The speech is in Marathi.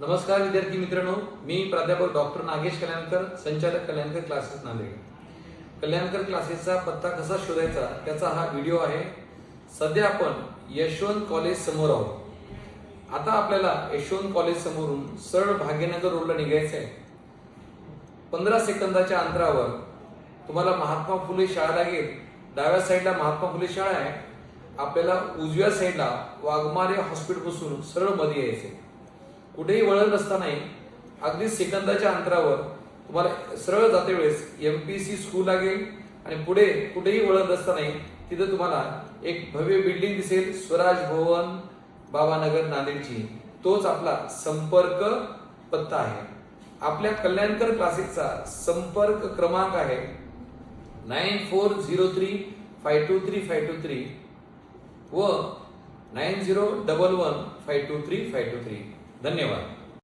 नमस्कार विद्यार्थी मित्रांनो. मी प्राध्यापक डॉक्टर नागेश कल्याणकर संचालक कल्याणकर क्लासेस नांदेड. कल्याणकर क्लासेसचा पत्ता कसा शोधायचा त्याचा हा व्हिडिओ आहे. सध्या आपण यशवंत कॉलेज समोर आहोत. आता आपल्याला यशवंत कॉलेज समोरून सरळ भाग्यनगर रोडला निघायचं आहे. पंधरा सेकंदाच्या अंतरावर तुम्हाला महात्मा फुले शाळा लागेल. डाव्या साईडला महात्मा फुले शाळा आहे. आपल्याला उजव्या साईडला वाघमारे हॉस्पिटलपासून सरळमध्ये यायचे कुठेही वळण नसतानाही अगदी सेकंदाच्या अंतरावर तुम्हाला सरळ जाते वेळेस एम पी सी स्कूल लागेल आणि पुढे कुठेही वळण नसतानाही तिथं तुम्हाला एक भव्य बिल्डिंग दिसेल स्वराज भवन बाबानगर नांदेडची. तोच आपला संपर्क पत्ता आहे. आपल्या कल्याणकर क्लासेसचा संपर्क क्रमांक आहे nine four zero three five two three five two three व nine zero double one five two three five two three. धन्यवाद.